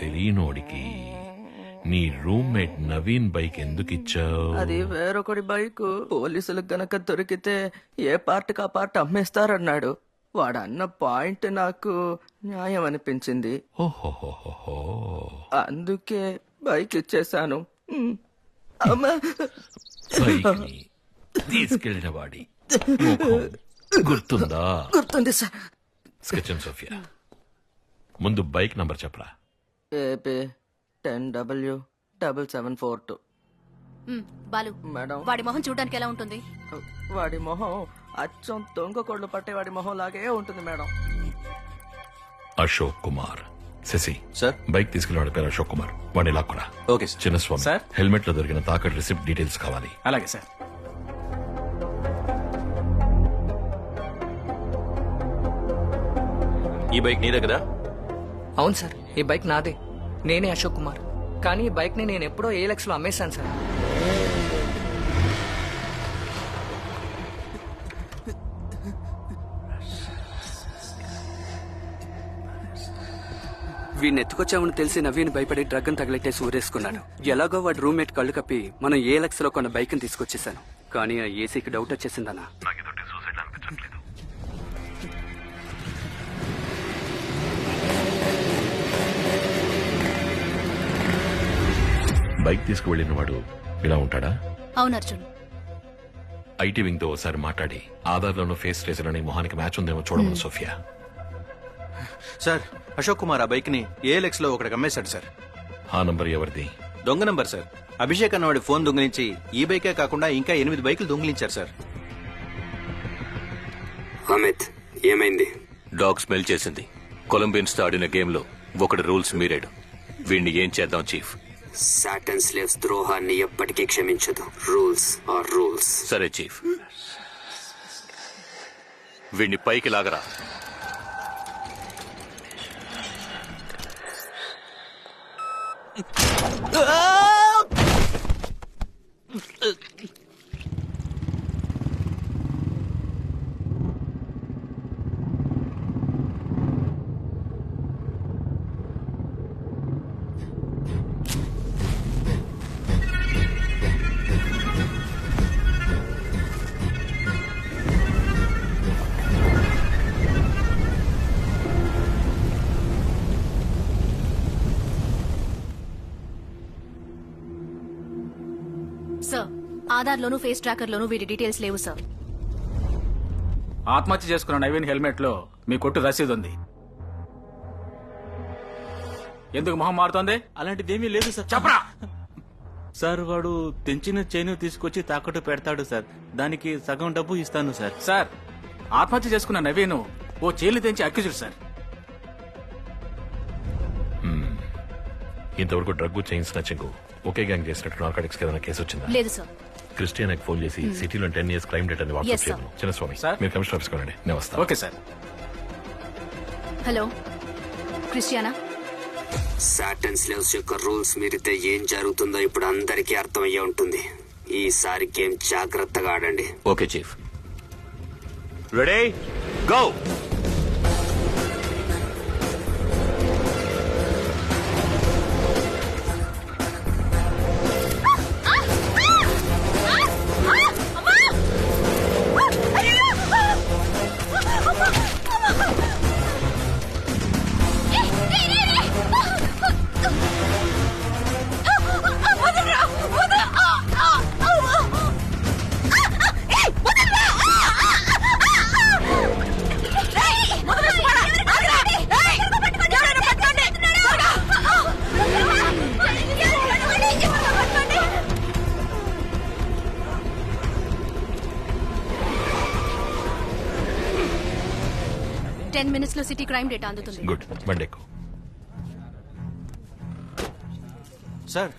తెలియనోడికి నీ roommate Naveen bike ఎందుకు ఇచ్చావు అది వేరొకటి బైక్. పోలీసులకు గనక దొరికితే ఏ పార్ట్కి ఆ పార్ట్ అమ్మేస్తారన్నాడు. వాడు అన్న పాయింట్ నాకు న్యాయం అనిపించింది ఓహోహోహో అందుకే బైక్ ఇచ్చేశాను. అమ్మా. తీసుకెళ్ళిన వాడి ముఖం గుర్తుందా? గుర్తుంది సార్. సోఫియా. ముందు బైక్ నంబర్ చెప్పరా? AP ten W double seven four two మ్, బాలు. మేడం. వాడి మొహం చూడడానికి ఎలా ఉంటుంది? వాడి మొహం అచ్చం దొంగ కోళ్ళు పట్టే వాడి మొహం లాగే ఉంటుంది madam. Ashok Kumar. Sashi. Sir? Bike తీసుకెళ్ళిన పేరు అశోక్ కుమార్. వాడిని లాక్కురా ఓకే సార్. చిన్నస్వామి సార్? హెల్మెట్లో దొరికిన తాకట్టు రిసిప్ట్ డీటెయిల్స్ కావాలి. అలాగే సార్. ఈ బైక్ నీదే కదా? అవును సార్ ఈ బైక్ నాదే. నేనే అశోక్ కుమార్. కానీ ఈ బైక్ని నేను ఎప్పుడో ఏలెక్స్లో అమ్మేశాను సార్. వీడిని ఎత్తుకొచ్చామని తెలిసి నవీన్ భయపడి డ్రగ్ తగిలెట్టేసి ఊరేసుకున్నాడు. ఎలాగో వాడు రూమ్మేట్ కళ్ళు కప్పి మనం ఏ లక్స్లో కొన్న బైక్ తీసుకొచ్చేసాను కానీ ఆ ఏసీకి డౌట్ వచ్చేసిందన్నా. బైక్ తీసుకువెళ్ళిన వాడు ఇలా ఉంటాడా? అవును అర్జున్. ఐటీ వింగ్తో ఒకసారి మాట్లాడి ఆధార్లోనూ ఫేస్ ట్రేసర్ అనే మొహానికి మ్యాచ్ ఉందేమో చూడమని సోఫియా. సార్ అశోక్ కుమార్ ఆ బైక్ని ఏఎల్ఎక్స్లో ఒకటి అమ్మేశాడు సార్. ఆ నంబర్ ఎవరిది? దొంగ నంబర్ సార్. అభిషేక్ అన్నవాడి ఫోన్ దొంగిలించి ఈ బైకే కాకుండా ఇంకా ఎనిమిది బైకులు దొంగిలించారు సార్. అమిత్ ఏమైంది? డాగ్ స్మెల్ చేసింది. కొలంబియన్స్తో ఆడిన గేమ్లో ఒకటి రూల్స్ మీరాడు. వీడిని ఏం చేద్దాం చీఫ్? సాటన్ స్లేవ్స్ ద్రోహాన్ని ఎప్పటికీ క్షమించదు. రూల్స్ ఆర్ రూల్స్ సరే చీఫ్ వీడిని పైకి లాగరా. సార్ ఆధార్ లోను ఫేస్ ట్రాకర్ లోను వీడి డీటెయిల్స్ లేవు సార్. ఆత్మహత్య చేసుకున్న నవీన్ హెల్మెట్లో మీ కొట్టు రసీదు ఉంది ఎందుకు మొహం మారుతోంది? అలాంటిదేమీ లేదు సార్. చెప్పరా! సార్ వాడు తెంచిన చైన్ తీసుకొచ్చి తాకట్టు పెడతాడు సార్. దానికి సగం డబ్బు ఇస్తాను సార్. సార్ ఆత్మహత్య చేసుకున్న నవీన్ ఓ చైలు తెంచి అక్యూజుడు సార్. ఇంతవరకు డ్రగ్ చైన్ స్నాచింగ్ ఒకే గ్యాంగ్ చేసినట్టు నార్కాటిక్స్ ఏదైనా కేసు వచ్చిందా లేదు సార్. క్రిస్టియన్ ఫోన్ చేసి సిటీలో టెన్ ఇయర్స్ క్రైమ్ డేట్ అని వాట్సాప్. చేయను చిన్నస్వామి Sir? మీరు కమిషనర్ ఆఫీస్కి వెళ్ళండి నేను వస్తాను. Okay sir hello. Christiana? Satan slaves యొక్క రూల్స్ మీరితే ఏం జరుగుతుందో ఇప్పుడు అందరికీ అర్థమయ్యే ఉంటుంది. ఈసారి గేమ్ జాగ్రత్తగా ఆడండి. Okay chief. రెడీ గో లో సిటీ క్రైమ్ డేటా అందుతుంది. గుడ్. బండెక్కు. సార్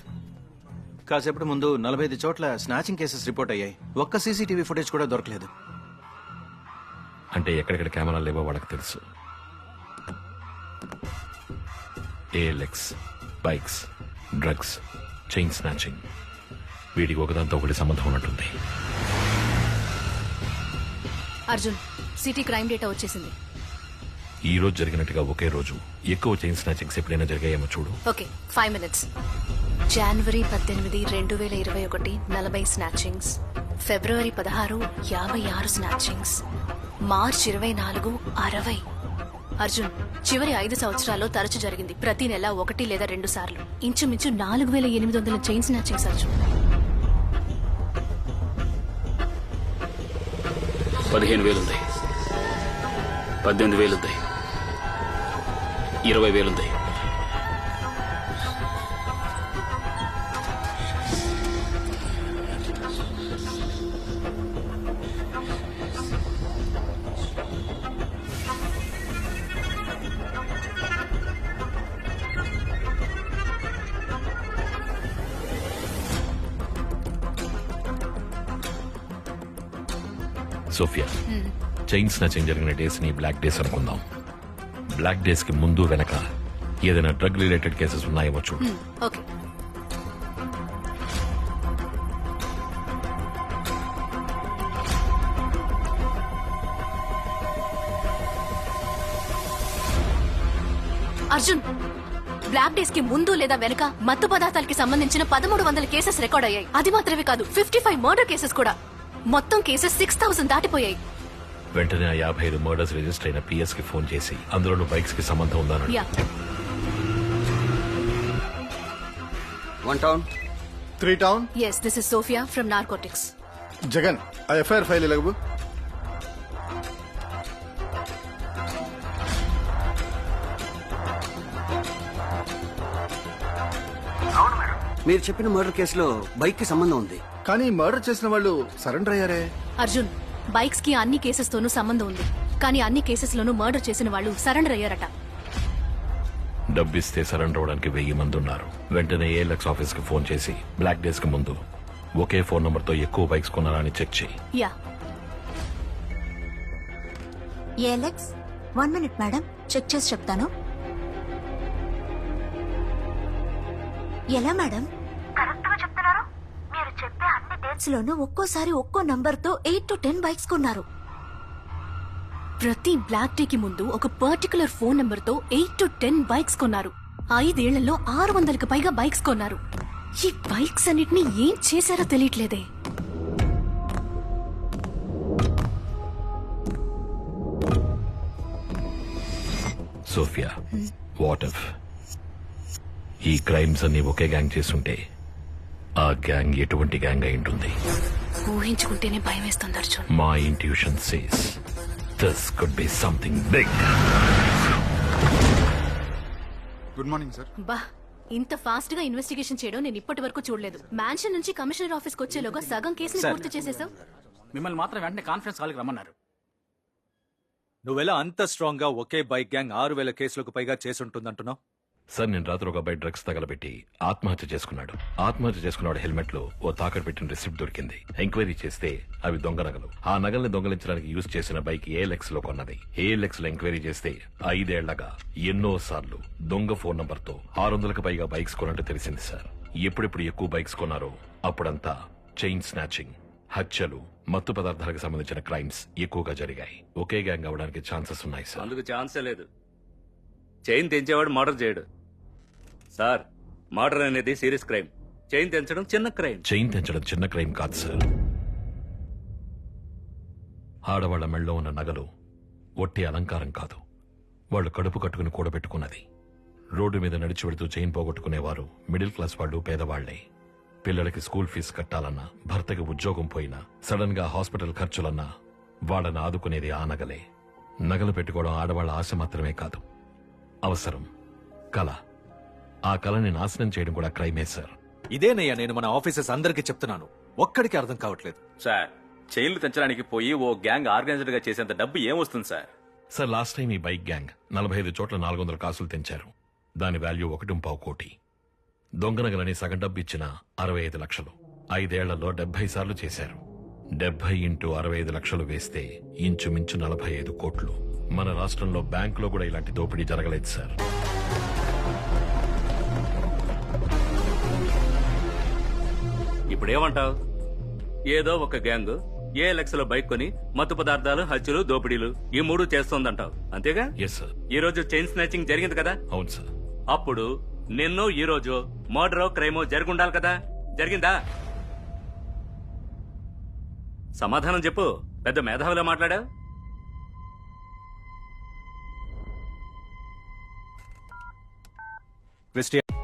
కాసేపటి ముందు నలభై ఐదు చోట్ల స్నాచింగ్ కేసెస్ రిపోర్ట్ అయ్యాయి. ఒక్క సీసీటీవీ ఫుటేజ్ కూడా దొరకలేదు. అంటే ఎక్కడెక్కడ కెమెరాలు లేవో వాళ్ళకి తెలుసు. OLX bikes drugs chain snatching. వీడికి ఒకదాంతో ఒకటి సంబంధం ఉన్నట్టుంది. అర్జున్ సిటీ క్రైమ్ డేటా వచ్చేసింది. ఈ రోజు జరిగినట్టుగా ఒకే రోజు ఎక్కువ చైన్ స్నాచింగ్స్ ఎప్పుడైనా జరిగాయేమో చూడు. Okay five minutes. జనవరి పద్దెనిమిది రెండు వేల ఇరవై ఒకటి నలభై స్నాచింగ్స్ ఫిబ్రవరి పదహారు యాభై ఆరు స్నాచింగ్స్ మార్చ్ ఇరవై నాలుగు అరవై. అర్జున్ చివరి ఐదు సంవత్సరాల్లో తరచు జరిగింది. ప్రతి నెల ఒకటి లేదా రెండు సార్లు. ఇంచుమించు నాలుగు వేల ఎనిమిది వందల చైన్ స్నాచింగ్స్ అర్జున్. పదిహేను వేలుంది. పద్దెనిమిది వేలుంది. ఇరవై వేలుంది. సోఫియా చైన్ స్నాచింగ్ జరిగిన డేస్ని బ్లాక్ డేస్ అనుకుందాం. బ్లాక్ డేస్కి ముందు వెనక ఏదైనా డ్రగ్ రిలేటెడ్ కేసెస్ ఉన్నాయేమో చూడు. Hmm, ఓకే అర్జున్ బ్లాక్ డేస్కి ముందు లేదా వెనుక మత్తు పదార్థాలకి సంబంధించిన పదమూడు వందల కేసెస్ రికార్డ్ అయ్యాయి. అది మాత్రమే కాదు ఫిఫ్టీ ఫైవ్ మర్డర్ కేసెస్ కూడా. మొత్తం కేసెస్ సిక్స్ థౌసండ్ దాటిపోయాయి. వెంటనే ఆ యాభై ఐదు మర్డర్స్ రిజిస్టర్ అయిన పిఎస్కి ఫోన్ చేసి అందులో బైక్స్కి సంబంధం ఉందని yeah one town three town yes this is Sophia from narcotics Jagan ఆ ఎఫ్ఐఆర్ ఫైల్ ఇలాగబు మీరు చెప్పిన మర్డర్ కేసులో బైక్కి సంబంధం ఉంది. కానీ మర్డర్ చేసిన వాళ్ళు సరెండర్ అయ్యారే? అర్జున్ బైక్స్కి అన్ని కేసెస్ తోనూ సంబంధం ఉంది. కానీ అన్ని కేసెస్ లోనూ మర్డర్ చేసిన వాళ్ళు సరెండర్ అయ్యారట. డబ్బిస్తే సరెండర్ అవడానికి వెయ్యి మంది ఉన్నారు. వెంటనే ఏఎల్ఎక్స్ ఆఫీస్కి ఫోన్ చేసి బ్లాక్ డేస్కి ముందు ఒకే ఫోన్ నంబర్తో ఎక్కువ బైక్స్ కొన్నారా అని చెక్ చేయి. Yeah. Alex one minute madam check చేసి చెప్తాను. ఎలా మేడం కరెక్ట్గా చెప్తున్నారు మీరు చెప్పే లోనూ ఒక్కోసారి ఒక్కో నంబర్తో ఎయిట్ టు టెన్ బైక్స్ కొన్నారు. ప్రతి బ్లాక్ డే కి ముందు ఒక పర్టికులర్ ఫోన్ నంబర్తో ఎయిట్ టు టెన్ బైక్స్ కొన్నారు. ఐదేళ్ళలో ఆరు వందలకు పైగా బైక్స్ కొన్నారు. ఈ బైక్స్ అన్నిటిని ఏం చేశారో తెలియట్లేదే. సోఫియా వాట్ ఈ క్రైమ్స్ అన్ని ఒకే గ్యాంగ్ చేస్తుంటే ఆ గ్యాంగ్ ఎటువంటి గ్యాంగ్ అయి ఉంటుంది? ఊహించుకుంటేనే భయం వేస్తుంది అర్జున్. మా intuition says this could be something big good morning sir బా ఇంత ఫాస్ట్గా ఇన్వెస్టిగేషన్ చేయడం నేను ఇప్పటి వరకు చూడలేదు. మ్యాన్షన్ నుంచి కమిషనర్ ఆఫీస్కి వచ్చేలోగా సగం కేసుని. పూర్తి చేసేసావు? మిమ్మల్ని మాత్రం వెంటనే కాన్ఫరెన్స్ కాల్కి రమ్మన్నారు. నువ్వెలా అంత స్ట్రాంగ్గా ఒకే బైక్ గ్యాంగ్ ఆరు వేల కేసులకు పైగా చేసుంటుందంటున్నావు సార్ నేను రాత్రి ఒక అబ్బాయి డ్రగ్స్ తగలబెట్టి ఆత్మహత్య చేసుకున్నాడు. ఆత్మహత్య చేసుకున్నాడు హెల్మెట్లో ఓ తాకట్టు పెట్టిన రిసిప్ట్ దొరికింది. ఎంక్వైరీ చేస్తే అవి దొంగ నగలు. ఆ నగల్ని దొంగలించడానికి యూజ్ చేసిన బైక్ ఏఎల్ఎక్స్లో కొన్నది. ఏఎల్ఎక్స్లో ఎంక్వైరీ చేస్తే ఐదేళ్ళగా ఎన్నో సార్లు దొంగ ఫోన్ నంబర్తో ఆరు వందలకు పైగా బైక్స్ కొన్నట్టు తెలిసింది సార్. ఎప్పుడెప్పుడు ఎక్కువ బైక్స్ కొన్నారో అప్పుడంతా చైన్ స్నాచింగ్ హత్యలు మత్తు పదార్థాలకు సంబంధించిన క్రైమ్స్ ఎక్కువగా జరిగాయి. ఒకే గ్యాంగ్ అవడానికి ఛాన్సెస్ ఉన్నాయి సార్. అందుకు ఛాన్సే లేదు. చైన్ తెంచేవాడు మర్డర్ చేయడు. సార్ మర్డర్ అనేది సీరియస్ క్రైమ్. చైన్ తెంచడం చిన్న క్రైమ్. చైన్ తెంచడం చిన్న క్రైమ్ కాదు సార్. ఆడవాళ్ళ మెళ్ళలో ఉన్న నగలు ఒట్టి అలంకారం కాదు. వాళ్ళు కడుపు కట్టుకుని కూడబెట్టుకున్నది. రోడ్డు మీద నడిచి వెడుతూ చైన్ పోగొట్టుకునేవారు మిడిల్ క్లాస్ వాళ్ళు పేదవాళ్ళే. పిల్లలకి స్కూల్ ఫీజు కట్టాలన్నా భర్తకి ఉద్యోగం పోయినా సడన్గా హాస్పిటల్ ఖర్చులన్నా వాళ్ళని ఆదుకునేది ఆ నగలే. నగలు పెట్టుకోవడం ఆడవాళ్ళ ఆశ మాత్రమే కాదు. అవసరం. కళ ఆ కళని నాశనం చేయడం కూడా క్రైమే సార్. ఇదేనయ్యా నేను మన ఆఫీసర్స్ అందరికీ చెప్తున్నాను. ఒక్కడికి అర్థం కావట్లేదు. సార్ చైన్లు తెంచడానికి పోయి ఓ గ్యాంగ్ ఆర్గనైజ్డ్గా చేసేంత డబ్బు ఏమొస్తుంది సార్? సార్ లాస్ట్ టైం ఈ బైక్ గ్యాంగ్ నలభై ఐదు చోట్ల నాలుగు వందల కాసులు తెంచారు. దాని వాల్యూ ఒకటి పావు కోటి. దొంగనగలని సగం డబ్బు ఇచ్చిన అరవై ఐదు లక్షలు. ఐదేళ్ళలో డెబ్బై సార్లు చేశారు. డెబ్బై ఇంటూ అరవై ఐదు లక్షలు వేస్తే ఇంచుమించు నలభై ఐదు కోట్లు. మన రాష్ట్రంలో బ్యాంకులో కూడా ఇలాంటి దోపిడీ జరగలేదు సార్. ఇప్పుడేమంటావు? ఏదో ఒక గ్యాంగ్ ఏఎల్ఎక్స్లో బైక్ కొని మత్తు పదార్థాలు హత్యలు దోపిడీలు ఈ మూడు చేస్తోందంటావు. అంతేగా? ఎస్ సార్ ఈ రోజు చైన్ స్నాచింగ్ జరిగింది కదా? అవును సార్ అప్పుడు నిన్ను ఈ రోజు మర్డరో క్రైమో జరుగుండాలి కదా? జరిగిందా? సమాధానం చెప్పు. పెద్ద మేధావిలో మాట్లాడా క్రిస్టియన్